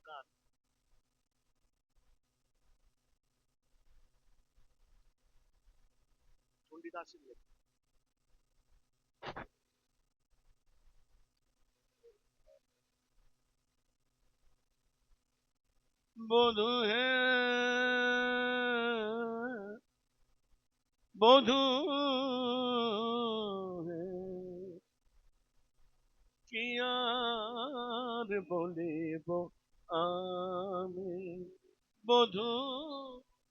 গান চণ্ডীদাসের লেখা বধু হে বধু হে কি আর বলিব আমি বধু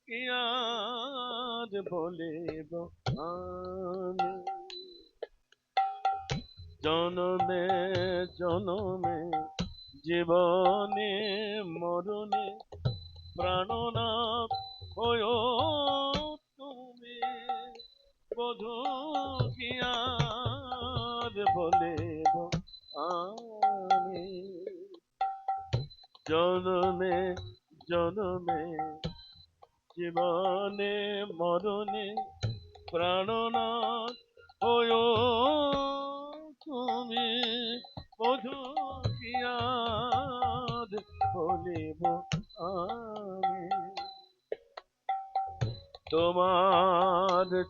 কি বলিব আমি? জনমে জনমে জীবনে মরণে প্রাণনাথ হয়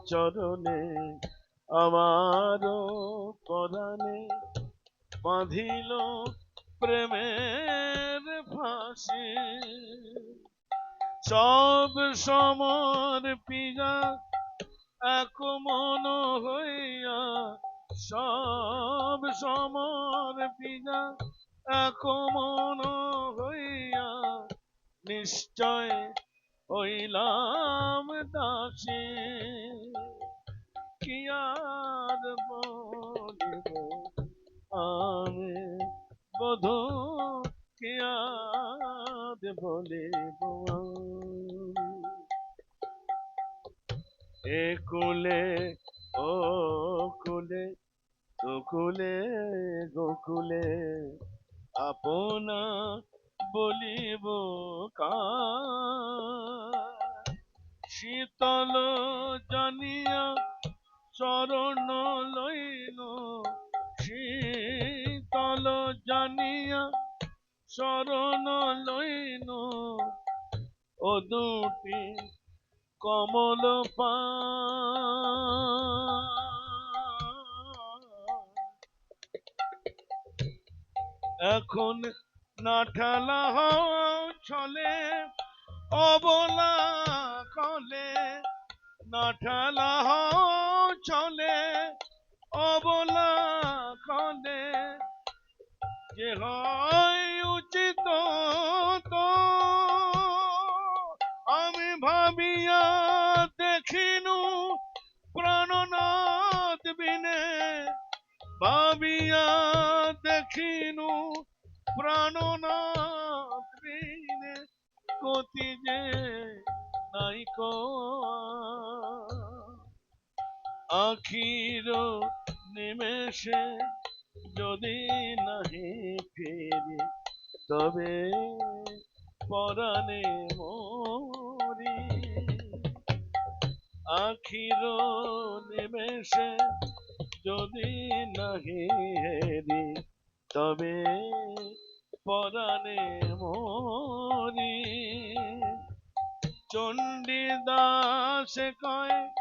চরণে আমার পরাণে বাঁধিল প্রেমের ফাঁসি। সব সমর পিজা এক মন হইয়া, সব সমর পিজা এক মন হইয়া নিশ্চয় হইলাম দাসী। কি আর বলিব, আমি বধু কি বলিব? এ কুলে, ও কুলে গোকুলে গোকুলে আপনা বলিব কা শীতল জানিয়া চরণ লইল, শীতল জানিয়া চরণ লইল। ও দুটি কমল এখন না ঠেলা ছলে, অবলা কলে না ঠেলা ছলে অবলা যে হয় উচিত তো, আমি ভাবিয়া দেখিনু প্রাণনাথ বিনে। ভাবিয়া দেখিনু প্রাণনাথ বিনে। গতি যে নাইক আখির নিমেষে যদি নাহি ফিরি, তবে পরাণে মরি। আখির নিমেষে যদি নাহি হেরি, তবে পরাণে মরি। চণ্ডীদাস কয়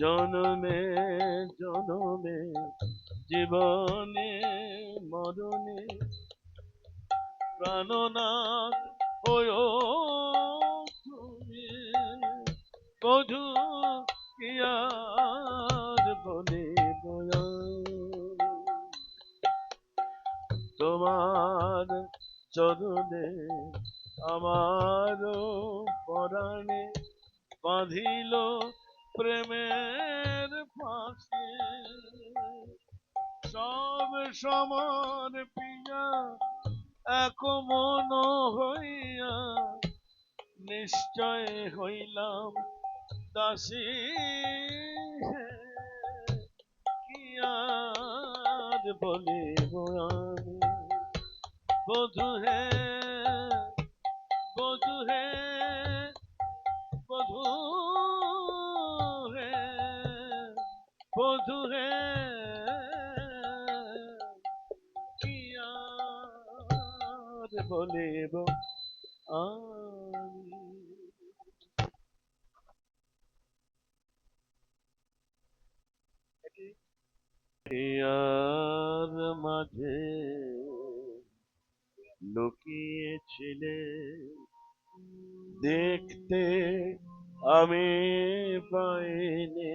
জনমে জনমে, জীবনে, মরণে প্রাণনাথ হয় তুমি। বধু ইয়ার বলে তোমার চরণে আমার পরাণে বাঁধিল প্রেমের ফাঁসি। সব সমর পিয়া, এক মন হইয়া নিশ্চয় হইলাম দাসী। কি আর বলিব আমি? বধু হে বধু হে, বধু বধু হে কি আর বলিব আর মাঝে লুকিয়েছিলে দেখতে আমি পাইনি।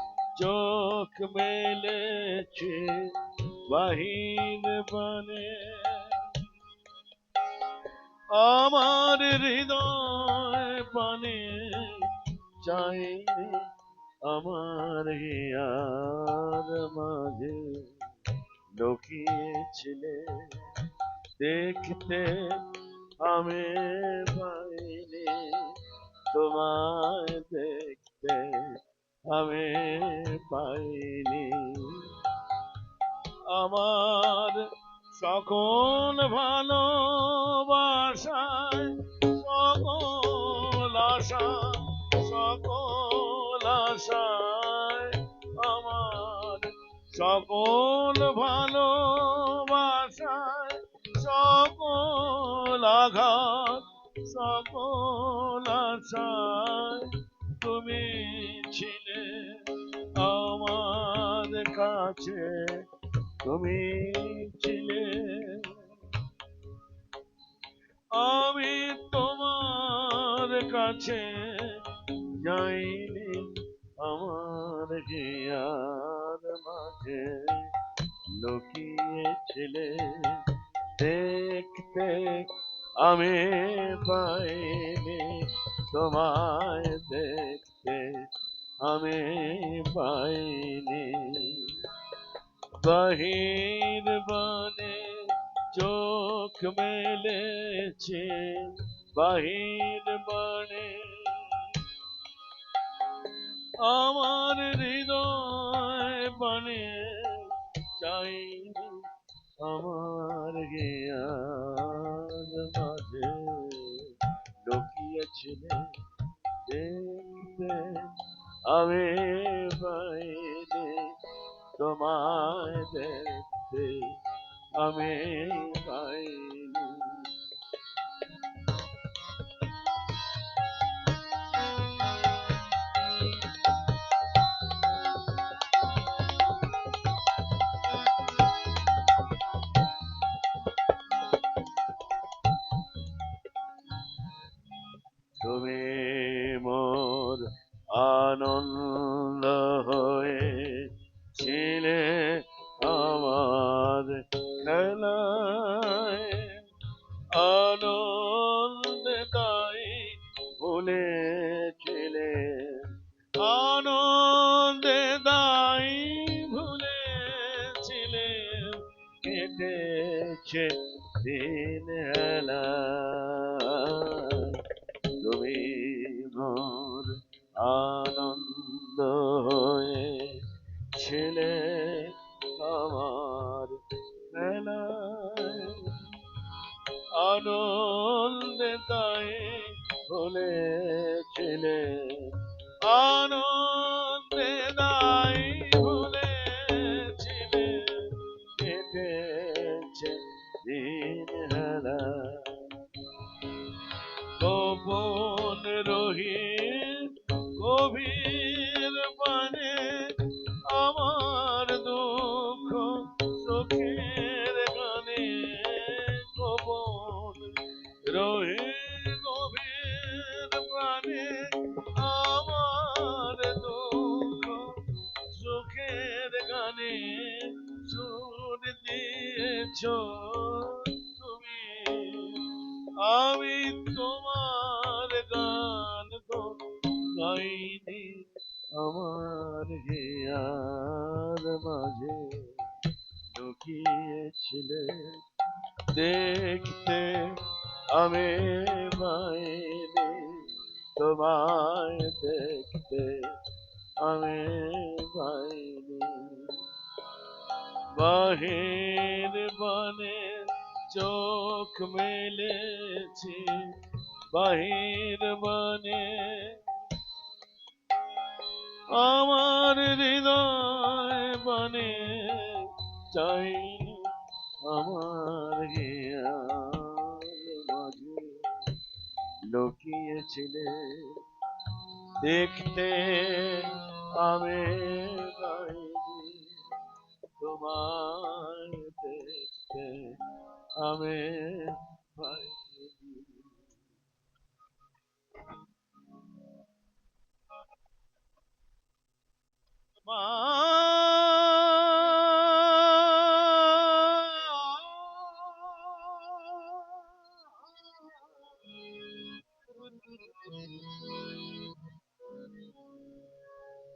চোখ মেলেছে বাহির বনে আমার হৃদয় পানে চাইনি আমার হিয়ার মাঝে লুকিয়েছিলে দেখতে আমি পাইনি তোমায় দেখতে আমি পাইনি। আমার সকল ভালোবাসায়, সকল আশা, সকল আশায় আমার সকল ভালোবাসায়, সকল আঘাত, সকল আশায় কাছে তুমি ছিলে। আমি তোমার কাছে যাইনি আমার হিয়ার মাঝে। লুকিয়েছিলে দেখতে আমি পাইনি, তোমায় দেখতে আমি পাইনি। বাহির বনে চোখ মেলেছে বাহির বনে। আমার হৃদয় বনে চাইনি আমার গিয়ার মাঝে। লুকিয়েছিলে আমি পাইনি দেখতে আমি পাইনি কেটেছে দিন হেলা গোপন রহি মাঝে লুকিয়েছিলে। দেখতে আমি পাইনি তোমায় দেখতে আমি পাইনি বাহির বনে চোখ মেলেছি, বাহির বনে। আমার হৃদয় বনে চাই আমার মাঝে লুকিয়েছিলে। দেখতে আমি তোমার দেখতে আমি।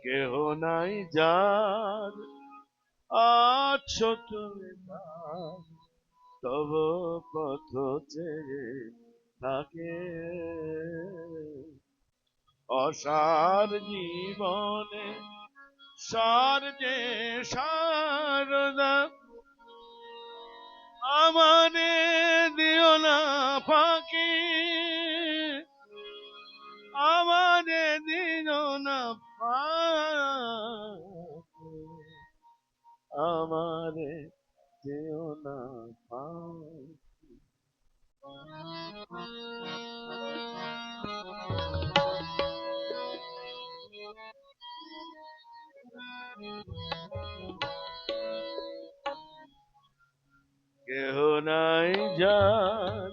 কেহ নাই যার। আছো তুমি তব পথ থাকে। অসার জীবনে সার যে সারদা আমারে দিও না ফাঁকি। আমারে দিও না আমারে যেও না কেহ নাই জান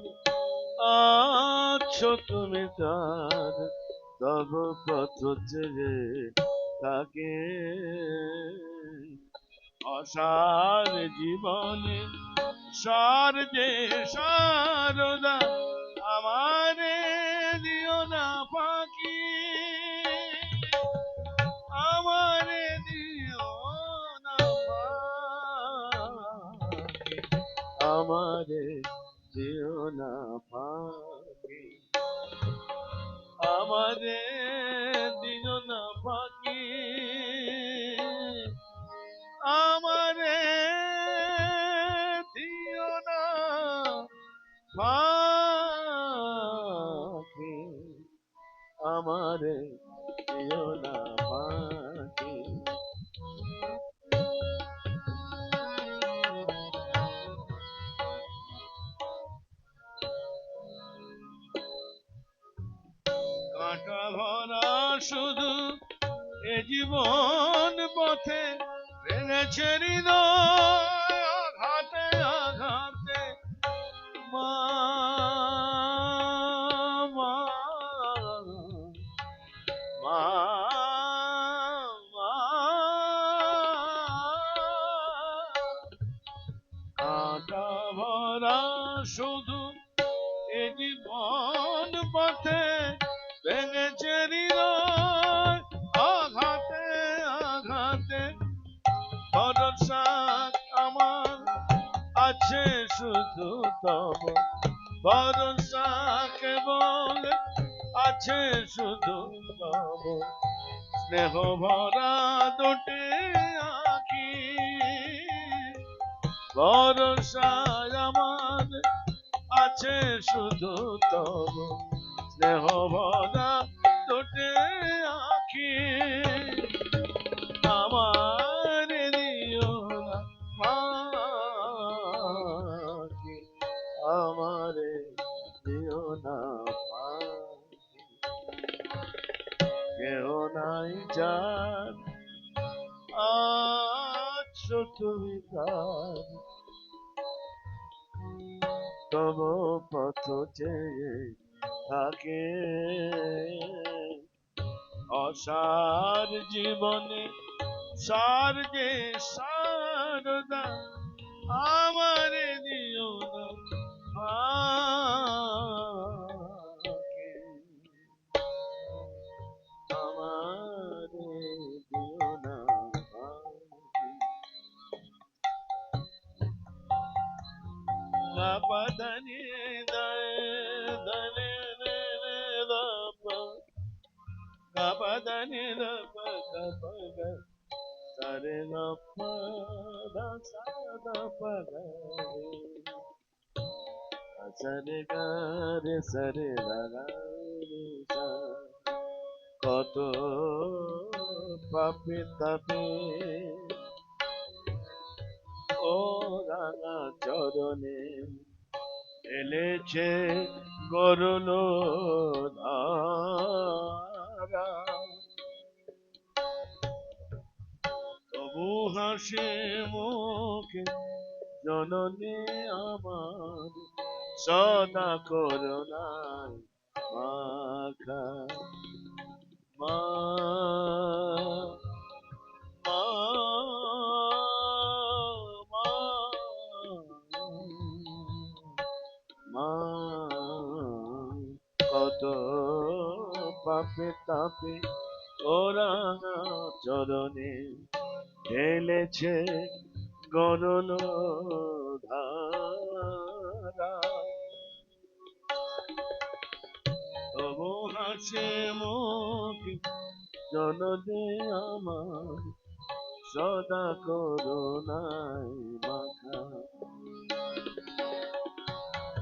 আছো তুমি তার পথ চেয়ে তাকে অসার জীবনে সার যে সারদা আমারে দিও না পাখি। আমারে দিও না আমারে দিও না পাখি। আমারে দিও না বাকি। আমারে কাঁটা ভরা শুধু এ জীবন পথে ভেঙেছে হৃদয় আঘাতে আঘাতে। মা মা ভরা শুধু এ জীবন পথে শুধু তব ভরসা কেবল আছে শুধু তব স্নেহ ভরা দুটি আখি। ভরসা আমার আছে শুধু তব। স্নেহ ভরা তার তব পথ চেয়ে থাকে অসার জীবনে সার যে সার সারে গা রে কত পাপে তাপে। ও রাঙা চরণে এলেছে গরুল ধারা। তবু হাসে মুখে, জননী আমার সদা করুণায় মাখা মা কত পাপে তাপে ওরা চরণে ঢেলেছে গরল জনদে আমার সদা নাই মাখা।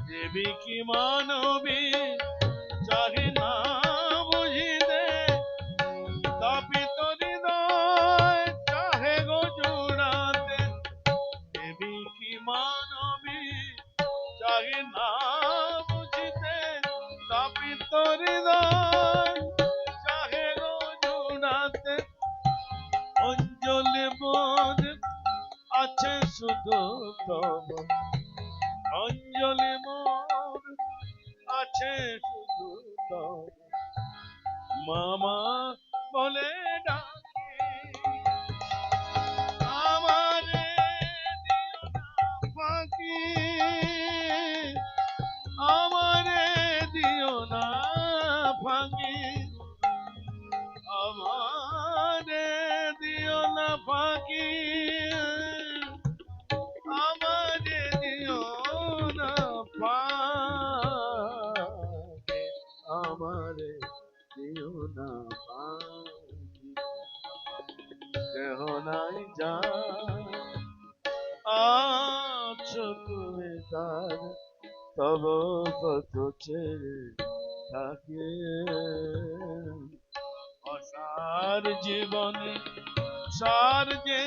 দেবী কি মানবী? শুধু মামা বলে ডাকে যা আছো তুমি তার তব কত ছেড়ে থাকে অসার জীবনে সার যে